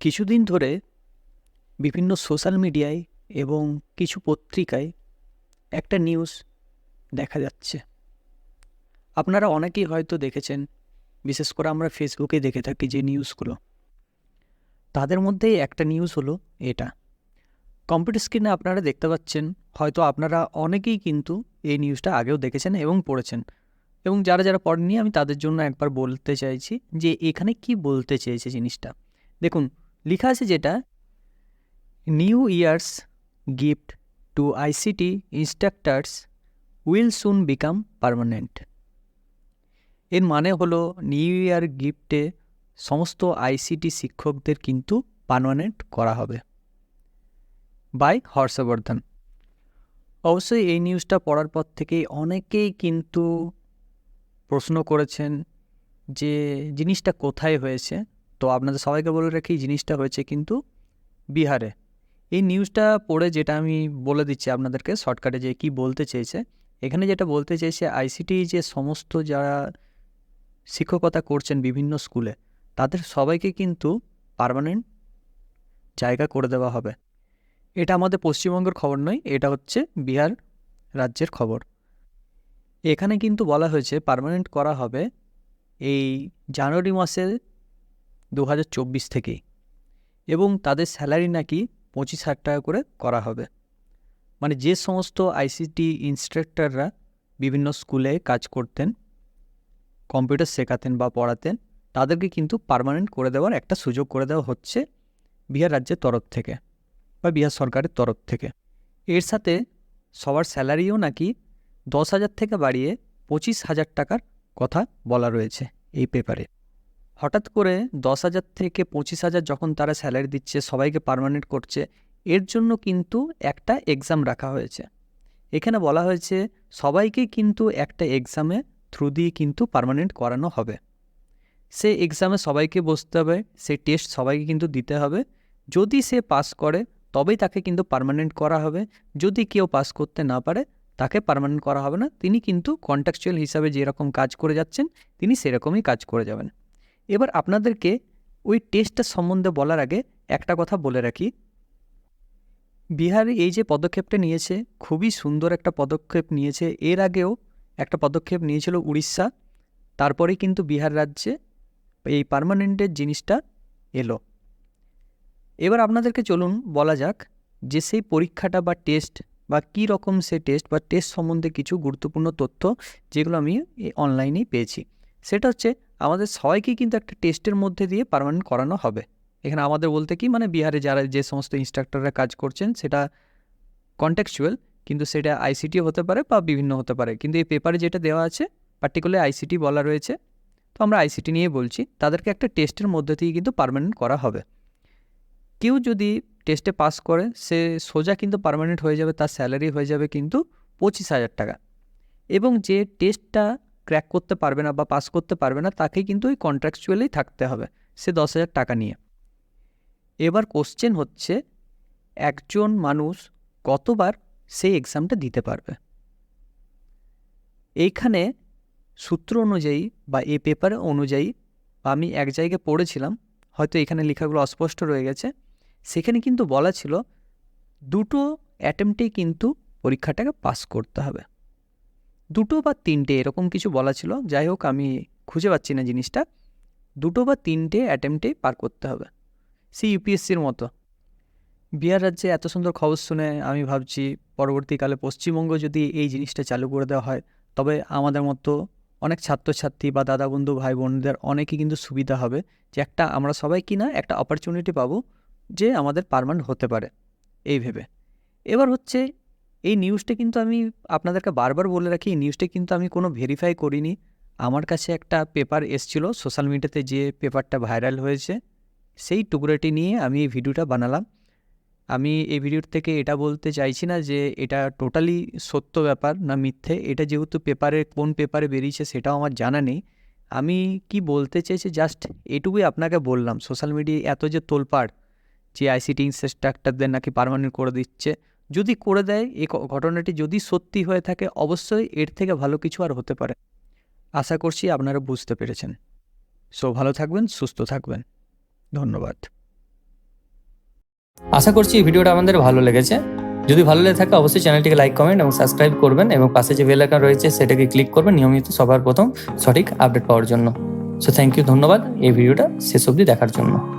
কিছুদিন ধরে বিভিন্ন সোশ্যাল মিডিয়ায় এবং কিছু পত্রিকায় একটা নিউজ দেখা যাচ্ছে। আপনারা অনেকেই হয়তো দেখেছেন, বিশেষ করে আমরা ফেসবুকে দেখে থাকি যে নিউজগুলো। তাদের মধ্যেই একটা নিউজ হলো এটা। কম্পিউটার স্ক্রিনে আপনারা দেখতে পাচ্ছেন, হয়তো আপনারা অনেকেই কিন্তু এই নিউজটা আগেও দেখেছেন এবং পড়েছেন। এবং যারা যারা পড়েননি, আমি তাদের জন্য একবার বলতে চাইছি যে এখানে কি বলতে চেয়েছে জিনিসটা। দেখুন লেখা আছে যেটা new year's gift to ICT instructors will soon become permanent এর মানে হলো নিউ ইয়ার গিফটে সমস্ত আইসিটি শিক্ষকদের কিন্তু পারমানেন্ট করা হবে। বাই হর্ষবর্ধন। অবশ্যই এই নিউজটা পড়ার পর থেকেই অনেকেই কিন্তু প্রশ্ন করেছেন যে, জিনিসটা কোথায় হয়েছে? তো আপনাদের সবাইকে বলে রাখি জিনিসটা হয়েছে কিন্তু বিহারে। এই নিউজটা পড়ে যেটা আমি বলে দিচ্ছি আপনাদেরকে শর্টকাটে যে কি বলতে চেয়েছে। এখানে যেটা বলতে চেয়েছে আইসিটি যে সমস্ত যারা শিক্ষকতা করছেন বিভিন্ন স্কুলে, তাদের সবাইকে কিন্তু পার্মানেন্ট জায়গা করে দেওয়া হবে। এটা আমাদের পশ্চিমবঙ্গের খবর নয়, এটা হচ্ছে বিহার রাজ্যের খবর। এখানে কিন্তু বলা হয়েছে পার্মানেন্ট করা হবে এই জানুয়ারি মাসের দু হাজার চব্বিশ থেকেই এবং তাদের স্যালারি নাকি পঁচিশ হাজার টাকা করে করা হবে। মানে যে সমস্ত আইসিটি ইনস্ট্রাক্টররা বিভিন্ন স্কুলে কাজ করতেন, কম্পিউটার শেখাতেন বা পড়াতেন, তাদেরকে কিন্তু পার্মানেন্ট করে দেওয়ার একটা সুযোগ করে দেওয়া হচ্ছে বিহার রাজ্যের তরফ থেকে বা বিহার সরকারের তরফ থেকে। এর সাথে সবার স্যালারিও নাকি দশ হাজার থেকে বাড়িয়ে পঁচিশ হাজার টাকার কথা বলা রয়েছে এই পেপারে হঠাৎ করে দশ হাজার থেকে পঁচিশ হাজার যখন তারা স্যালারি দিচ্ছে, সবাইকে পার্মানেন্ট করছে, এর জন্য কিন্তু একটা এক্সাম রাখা হয়েছে। এখানে বলা হয়েছে, সবাইকে কিন্তু একটা এক্সামে থ্রু দিয়ে কিন্তু পারমানেন্ট করানো হবে। সে এক্সামে সবাইকে বসতে হবে সে টেস্ট সবাইকে কিন্তু দিতে হবে। যদি সে পাস করে, তবেই তাকে কিন্তু পার্মানেন্ট করা হবে। যদি কেউ পাস করতে না পারে, তাকে পার্মানেন্ট করা হবে না। তিনি কিন্তু কন্ট্যাকচুয়াল হিসাবে যেরকম কাজ করে যাচ্ছেন, তিনি সেরকমই কাজ করে যাবেন। এবার আপনাদেরকে ওই টেস্টটা সম্বন্ধে বলার আগে একটা কথা বলে রাখি। বিহারে এই যে পদক্ষেপটা নিয়েছে, খুবই সুন্দর একটা পদক্ষেপ নিয়েছে। এর আগেও একটা পদক্ষেপ নিয়েছিল উড়িষ্যা, তারপরে কিন্তু বিহার রাজ্যে এই পার্মানেন্টের জিনিসটা এলো। এবার আপনাদেরকে চলুন বলা যাক যে সেই পরীক্ষাটা বা টেস্ট বা কী রকম সে টেস্ট বা টেস্ট সম্বন্ধে কিছু গুরুত্বপূর্ণ তথ্য যেগুলো আমি অনলাইনেই পেয়েছি। সেটা হচ্ছে আমাদের সবাইকেই কিন্তু একটা টেস্টের মধ্যে দিয়ে পারমানেন্ট করানো হবে। এখানে আমাদের বলতে কি মানে বিহারে যারা যে সমস্ত ইনস্ট্রাক্টররা কাজ করছেন, সেটা কন্ট্যাকচুয়াল কিন্তু সেটা আইসিটিও হতে পারে বা বিভিন্ন হতে পারে। কিন্তু এই পেপারে যেটা দেওয়া আছে পার্টিকুলার আইসিটি বলা রয়েছে, তো আমরা আইসিটি নিয়ে বলছি, তাদেরকে একটা টেস্টের মধ্যে দিয়ে কিন্তু পারমানেন্ট করা হবে। কেউ যদি টেস্টে পাস করে, সে সোজা কিন্তু পারমানেন্ট হয়ে যাবে, তার স্যালারি হয়ে যাবে কিন্তু পঁচিশ হাজার টাকা। এবং যে টেস্টটা ক্র্যাক করতে পারবে না বা পাস করতে পারবে না তাকে কিন্তু ওই কন্ট্রাকচুয়ালেই থাকতে হবে, সে দশ হাজার টাকা নিয়ে। এবার কোশ্চেন হচ্ছে, একজন মানুষ কতবার সেই এক্সামটা দিতে পারবে? এইখানে সূত্র অনুযায়ী বা এ পেপার অনুযায়ী আমি এক জায়গায় পড়েছিলাম, হয়তো এখানে লেখাগুলো অস্পষ্ট রয়ে গেছে, সেখানে কিন্তু বলা ছিল, দুটো অ্যাটেম্পটেই কিন্তু পরীক্ষাটাকে পাস করতে হবে। দুটো বা তিনটে এরকম কিছু বলা ছিল। যাই হোক, আমি খুঁজে পাচ্ছি না জিনিসটা। দুটো বা তিনটে অ্যাটেম্পটে পার করতে হবে। সি ইউপিএসসির মতো। বিহার রাজ্যে এত সুন্দর খবর শুনে আমি ভাবছি, পরবর্তীকালে পশ্চিমবঙ্গ যদি এই জিনিসটা চালু করে দেওয়া হয়, তবে আমাদের মতো অনেক ছাত্রছাত্রী বা দাদা বন্ধু ভাই বোনদের অনেকই কিন্তু সুবিধা হবে যে একটা আমরা সবাই কি না একটা অপরচুনিটি পাবো যে আমাদের পারমানেন্ট হতে পারে। এই ভেবে। এবার হচ্ছে এই নিউজটা কিন্তু আমি আপনাদেরকে বারবার বলে রাখি, এই নিউজটা কিন্তু আমি কোনো ভেরিফাই করিনি। আমার কাছে একটা পেপার এসছিল সোশ্যাল মিডিয়াতে যে পেপারটা ভাইরাল হয়েছে, সেই টুকরোটি নিয়ে আমি এই ভিডিওটা বানালাম। আমি এই ভিডিওর থেকে এটা বলতে চাইছি না যে এটা টোটালি সত্য ব্যাপার না মিথ্যে, এটা যেহেতু পেপারে কোন পেপারে বেরিয়েছে সেটাও আমার জানা নেই। আমি কি বলতে চেয়েছি জাস্ট এটুকুই আপনাকে বললাম সোশ্যাল মিডিয়ায় এত যে তোলপাড়, যে আইসিটি ইনস্ট্রাক্টরদের নাকি পারমানেন্ট করে দিচ্ছে যদি করে দেয়, এই ঘটনাটি যদি সত্যি হয়ে থাকে, অবশ্যই এর থেকে ভালো কিছু আর হতে পারে। আশা করছি আপনারা বুঝতে পেরেছেন। সো, ভালো থাকবেন, সুস্থ থাকবেন। ধন্যবাদ। আশা করছি এই ভিডিওটা আমাদের ভালো লেগেছে। যদি ভালো লেগে থাকে, অবশ্যই চ্যানেলটিকে লাইক, কমেন্ট এবং সাবস্ক্রাইব করবেন এবং পাশে যে বেল আইকন রয়েছে, সেটাকে ক্লিক করবেন নিয়মিত সবার প্রথম সঠিক আপডেট পাওয়ার জন্য। সো, থ্যাংক ইউ, ধন্যবাদ। এই ভিডিওটা শেষ অবধি দেখার জন্য।